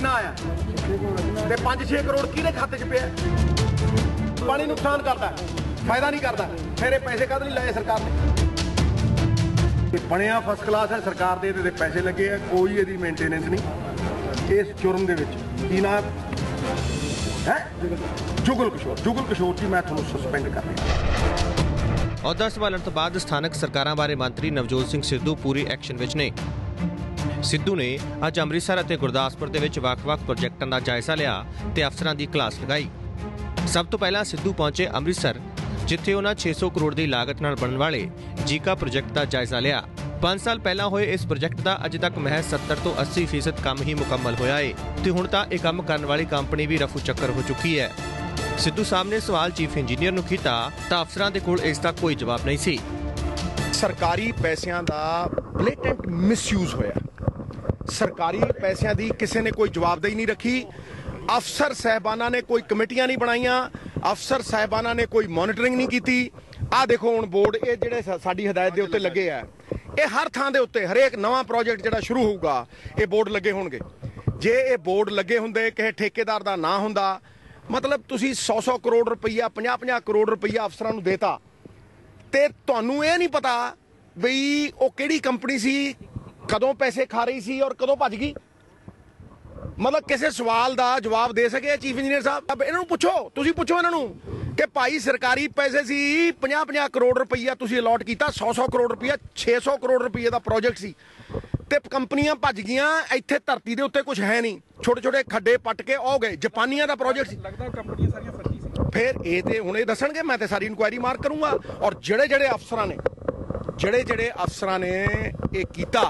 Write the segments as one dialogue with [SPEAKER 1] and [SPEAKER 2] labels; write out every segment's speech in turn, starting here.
[SPEAKER 1] ਕਿੰਨਾ ਆਇਆ? ਤੇ 5-6 ਕਰੋੜ ਕਿਹਦੇ ਖਾਤੇ 'ਚ ਪਿਆ? ਪਾਣੀ ਨੁਕਸਾਨ ਕਰਦਾ, ਫਾਇਦਾ ਨਹੀਂ ਕਰਦਾ, ਫਿਰ ਇਹ ਪੈਸੇ ਕਦ ਨਹੀਂ ਲਾਏ ਸਰਕਾਰ ਨੇ? ਇਹ ਬਣਿਆ ਫਸਟ ਕਲਾਸ ਹੈ, ਸਰਕਾਰ ਦੇ ਇਹਦੇ ਪੈਸੇ ਲੱਗੇ ਆ, ਕੋਈ ਇਹਦੀ ਮੇਨਟੇਨੈਂਸ ਨਹੀਂ। ਇਸ ਜੁਰਮ ਦੇ ਵਿੱਚ ਕੀ ਨਾ ਹੈ? ਜੁਗਲ ਕਿਸ਼ੋਰ ਜੁਗਲ ਕਿਸ਼ੋਰ ਜੀ, ਮੈਂ ਤੁਹਾਨੂੰ ਸਸਪੈਂਡ ਕਰ ਰਿਹਾ।
[SPEAKER 2] ਅਹੁਦਾ ਸੰਭਾਲਣ ਤੋਂ ਬਾਅਦ ਸਥਾਨਕ ਸਰਕਾਰਾਂ ਬਾਰੇ ਮੰਤਰੀ ਨਵਜੋਤ ਸਿੰਘ ਸਿੱਧੂ ਪੂਰੀ ਐਕਸ਼ਨ ਵਿੱਚ ਨੇ। ਸਿੱਧੂ ਨੇ ਅੱਜ ਅੰਮ੍ਰਿਤਸਰ ਅਤੇ ਗੁਰਦਾਸਪੁਰ ਦੇ ਵਿੱਚ ਵੱਖ-ਵੱਖ ਪ੍ਰੋਜੈਕਟਾਂ ਦਾ ਜਾਇਜ਼ਾ ਲਿਆ ਤੇ ਅਫਸਰਾਂ ਦੀ ਕਲਾਸ ਲਗਾਈ। ਸਭ ਤੋਂ ਪਹਿਲਾਂ ਸਿੱਧੂ ਪਹੁੰਚੇ ਅੰਮ੍ਰਿਤਸਰ, ਜਿੱਥੇ ਉਹਨਾਂ 600 ਕਰੋੜ ਦੀ ਲਾਗਤ ਨਾਲ ਬਣਨ ਵਾਲੇ ਜੀਕਾ ਪ੍ਰੋਜੈਕਟ ਦਾ ਜਾਇਜ਼ਾ ਲਿਆ। 5 ਸਾਲ ਪਹਿਲਾਂ ਹੋਏ ਇਸ ਪ੍ਰੋਜੈਕਟ ਦਾ ਅਜੇ ਤੱਕ ਮਹਿਜ਼ 70 ਤੋਂ 80% ਫੀਸਦ ਕੰਮ ਹੀ ਮੁਕੰਮਲ ਹੋਇਆ ਏ ਤੇ ਹੁਣ ਤਾਂ ਇਹ ਕੰਮ ਕਰਨ ਵਾਲੀ ਕੰਪਨੀ ਵੀ ਰਫੂ ਚੱਕਰ ਹੋ ਚੁੱਕੀ ਹੈ। ਸਿੱਧੂ ਸਾਹਿਬ ਨੇ ਸਵਾਲ ਚੀਫ ਇੰਜੀਨੀਅਰ ਨੂੰ ਕੀਤਾ ਤਾਂ ਅਫਸਰਾਂ ਦੇ ਕੋਲ ਇਸ ਦਾ ਕੋਈ ਜਵਾਬ ਨਹੀਂ ਸੀ।
[SPEAKER 1] ਸਰਕਾਰੀ ਪੈਸਿਆਂ ਦਾ ਬਲੇਟੈਂਟ ਮਿਸਯੂਜ਼ ਹੋਇਆ। ਸਰਕਾਰੀ ਪੈਸਿਆਂ ਦੀ ਕਿਸੇ ਨੇ ਕੋਈ ਜਵਾਬਦੇਹੀ ਨਹੀਂ ਰੱਖੀ। ਅਫਸਰ ਸਹਿਬਾਨਾਂ ਨੇ ਕੋਈ ਕਮੇਟੀਆਂ ਨਹੀਂ ਬਣਾਈਆਂ। ਅਫਸਰ ਸਹਿਬਾਨਾਂ ਨੇ ਕੋਈ ਮੋਨੀਟਰਿੰਗ ਨਹੀਂ ਕੀਤੀ। ਆਹ ਦੇਖੋ ਹੁਣ ਬੋਰਡ, ਇਹ ਜਿਹੜੇ ਸਾਡੀ ਹਦਾਇਤ ਦੇ ਉੱਤੇ ਲੱਗੇ ਆ। ਇਹ ਹਰ ਥਾਂ ਦੇ ਉੱਤੇ, ਹਰੇਕ ਨਵਾਂ ਪ੍ਰੋਜੈਕਟ ਜਿਹੜਾ ਸ਼ੁਰੂ ਹੋਊਗਾ, ਇਹ ਬੋਰਡ ਲੱਗੇ ਹੋਣਗੇ। ਜੇ ਇਹ ਬੋਰਡ ਲੱਗੇ ਹੁੰਦੇ, ਕਿਸੇ ਠੇਕੇਦਾਰ ਦਾ ਨਾਂ ਹੁੰਦਾ, ਮਤਲਬ ਤੁਸੀਂ 100-100 ਕਰੋੜ ਰੁਪਈਆ 50-50 ਕਰੋੜ ਰੁਪਈਆ ਅਫਸਰਾਂ ਨੂੰ ਦੇਤਾ, ਤੇ ਤੁਹਾਨੂੰ ਇਹ ਨਹੀਂ ਪਤਾ ਬਈ ਉਹ ਕਿਹੜੀ ਕੰਪਨੀ ਸੀ ਕਦੋਂ ਪੈਸੇ ਖਾ ਰਹੀ ਸੀ ਔਰ ਕਦੋਂ ਭੱਜ ਗਈ? ਮਤਲਬ ਕਿਸੇ ਸਵਾਲ ਦਾ ਜਵਾਬ ਦੇ ਸਕੇ ਚੀਫ ਇੰਜੀਨੀਅਰ ਸਾਹਿਬ? ਅਬ ਇਹਨਾਂ ਨੂੰ ਪੁੱਛੋ ਤੁਸੀਂ ਪੁੱਛੋ ਇਹਨਾਂ ਨੂੰ ਕਿ ਭਾਈ ਸਰਕਾਰੀ ਪੈਸੇ ਸੀ 50-50 ਕਰੋੜ ਰੁਪਈਆ ਤੁਸੀਂ ਅਲਾਟ ਕੀਤਾ 100-100 ਕਰੋੜ ਰੁਪਈਆ 600 ਕਰੋੜ ਰੁਪਈਏ ਦਾ ਪ੍ਰੋਜੈਕਟ ਸੀ। ਤੇ ਕੰਪਨੀਆਂ ਭੱਜ ਗਈਆਂ ਇੱਥੇ ਧਰਤੀ ਦੇ ਉੱਤੇ ਕੁਝ ਹੈ ਨਹੀਂ। ਛੋਟੇ ਛੋਟੇ ਖੱਡੇ ਪੱਟ ਕੇ ਉਹ ਗਏ ਜਾਪਾਨੀਆਂ ਦਾ ਪ੍ਰੋਜੈਕਟ ਸੀ।
[SPEAKER 3] ਲੱਗਦਾ ਕੰਪਨੀਆਂ ਸਾਰੀਆਂ ਫਰਜੀ ਸੀ।
[SPEAKER 1] ਫਿਰ ਇਹ ਤੇ ਹੁਣ ਇਹ ਦੱਸਣਗੇ ਮੈਂ ਤੇ ਸਾਰੀ ਇਨਕੁਆਇਰੀ ਮਾਰ ਕਰੂੰਗਾ। ਔਰ ਜਿਹੜੇ ਜਿਹੜੇ ਅਫਸਰਾਂ ਨੇ ਜਿਹੜੇ ਜਿਹੜੇ ਅਫਸਰਾਂ ਨੇ ਇਹ ਕੀਤਾ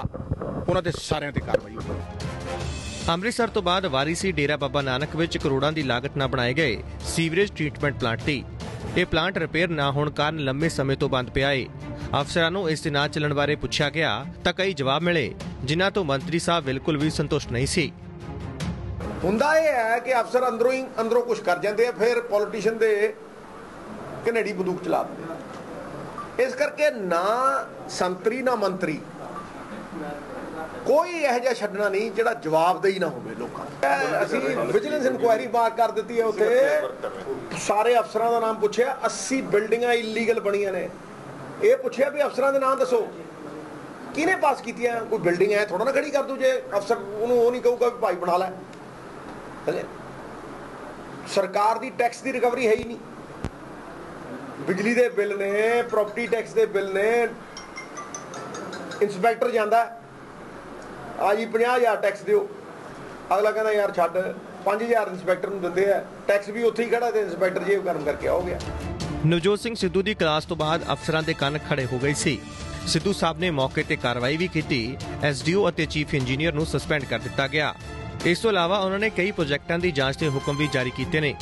[SPEAKER 1] ਉਹਨਾਂ ਤੇ ਸਾਰਿਆਂ ਤੇ ਕਾਰਵਾਈ ਹੋਊਗੀ।
[SPEAKER 2] ਅੰਮ੍ਰਿਤਸਰ ਤੋਂ ਬਾਅਦ ਵਾਰੀ ਸੀ ਡੇਰਾ ਬਾਬਾ ਨਾਨਕ ਵਿੱਚ ਕਰੋੜਾਂ ਦੀ ਲਾਗਤ ਨਾਲ ਬਣਾਏ ਗਏ ਸੀਵਰੇਜ ਟ੍ਰੀਟਮੈਂਟ ਪਲਾਂਟ ਦੀ। ਇਹ ਪਲਾਂਟ ਰਿਪੇਅਰ ਨਾ ਹੋਣ ਕਾਰਨ ਲੰਮੇ ਸਮੇਂ ਤੋਂ ਬੰਦ ਪਿਆ ਏ। ਅਫਸਰਾਂ ਨੂੰ ਇਸ ਦੇ ਨਾ ਚੱਲਣ ਬਾਰੇ ਪੁੱਛਿਆ ਗਿਆ ਤਾਂ ਕਈ ਜਵਾਬ ਮਿਲੇ ਜਿਨ੍ਹਾਂ ਤੋਂ ਮੰਤਰੀ ਸਾਹਿਬ ਬਿਲਕੁਲ ਵੀ ਸੰਤੁਸ਼ਟ ਨਹੀਂ ਸੀ।
[SPEAKER 1] ਹੁੰਦਾ ਇਹ ਹੈ ਕਿ ਅਫਸਰ ਅੰਦਰੋਂ ਹੀ ਅੰਦਰੋਂ ਕੁਝ ਕਰ ਜਾਂਦੇ ਆ ਫਿਰ ਪੋਲੀਟੀਸ਼ੀਅਨ ਦੇ ਕਨੇਡੀ ਬੰਦੂਕ ਚਲਾ ਦਿੰਦੇ। ਇਸ ਕਰਕੇ ਨਾ ਸੰਤਰੀ ਨਾ ਮੰਤਰੀ ਕੋਈ ਇਹੋ ਜਿਹਾ ਛੱਡਣਾ ਨਹੀਂ ਜਿਹੜਾ ਜਵਾਬਦੇਹੀ ਨਾ ਹੋਵੇ ਲੋਕਾਂ ਨੂੰ। ਅਸੀਂ ਵਿਜੀਲੈਂਸ ਇਨਕੁਆਇਰੀ ਬਾਤ ਕਰ ਦਿੱਤੀ ਹੈ ਉੱਥੇ। ਸਾਰੇ ਅਫਸਰਾਂ ਦਾ ਨਾਮ ਪੁੱਛਿਆ 80 ਬਿਲਡਿੰਗਾਂ ਇਲੀਗਲ ਬਣੀਆਂ ਨੇ। ਇਹ ਪੁੱਛਿਆ ਵੀ ਅਫਸਰਾਂ ਦੇ ਨਾਮ ਦੱਸੋ। ਕਿਹਨੇ ਪਾਸ ਕੀਤੀਆਂ? ਕੋਈ ਬਿਲਡਿੰਗ ਹੈ ਥੋੜਾ ਨਾ ਖੜੀ ਕਰ ਦੂ ਜੇ। ਅਫਸਰ ਉਹਨੂੰ ਉਹ ਨਹੀਂ ਕਹੂਗਾ ਵੀ ਭਾਈ ਬਣਾ ਲੈ। ਸਰਕਾਰ ਦੀ ਟੈਕਸ ਦੀ ਰਿਕਵਰੀ ਹੈ ਹੀ ਨਹੀਂ। ਬਿਜਲੀ ਦੇ ਬਿੱਲ ਨੇ ਪ੍ਰਾਪਰਟੀ ਟੈਕਸ ਦੇ ਬਿੱਲ ਨੇ। ਇਨਸਪੈਕਟਰ ਜਾਂਦਾ। ਆ ਜੀ 50000 ਟੈਕਸ ਦਿਓ। ਅਗਲਾ ਕਹਿੰਦਾ, ਯਾਰ ਛੱਡ 5000 ਇਨਸਪੈਕਟਰ ਨੂੰ ਦਿੰਦੇ ਆ। ਟੈਕਸ ਵੀ ਉੱਥੇ ਹੀ ਖੜਾ ਤੇ ਇਨਸਪੈਕਟਰ ਜੇਬ ਗਰਮ ਕਰਕੇ ਆ ਗਿਆ।
[SPEAKER 2] ਨਵਜੋਤ ਸਿੰਘ ਸਿੱਧੂ ਦੀ ਕਲਾਸ ਤੋਂ ਬਾਅਦ ਅਫਸਰਾਂ ਦੇ ਕੰਨ ਖੜੇ ਹੋ ਗਏ ਸੀ। ਸਿੱਧੂ ਸਾਹਿਬ ਨੇ ਮੌਕੇ ਤੇ ਕਾਰਵਾਈ ਵੀ ਕੀਤੀ। ਐਸਡੀਓ ਅਤੇ ਚੀਫ ਇੰਜੀਨੀਅਰ ਨੂੰ ਸਸਪੈਂਡ ਕਰ ਦਿੱਤਾ ਗਿਆ। ਇਸ ਤੋਂ ਇਲਾਵਾ ਉਹਨਾਂ ਨੇ ਕਈ ਪ੍ਰੋਜੈਕਟਾਂ ਦੀ ਜਾਂਚ ਦੇ ਹੁਕਮ ਵੀ ਜਾਰੀ ਕੀਤੇ ਨੇ।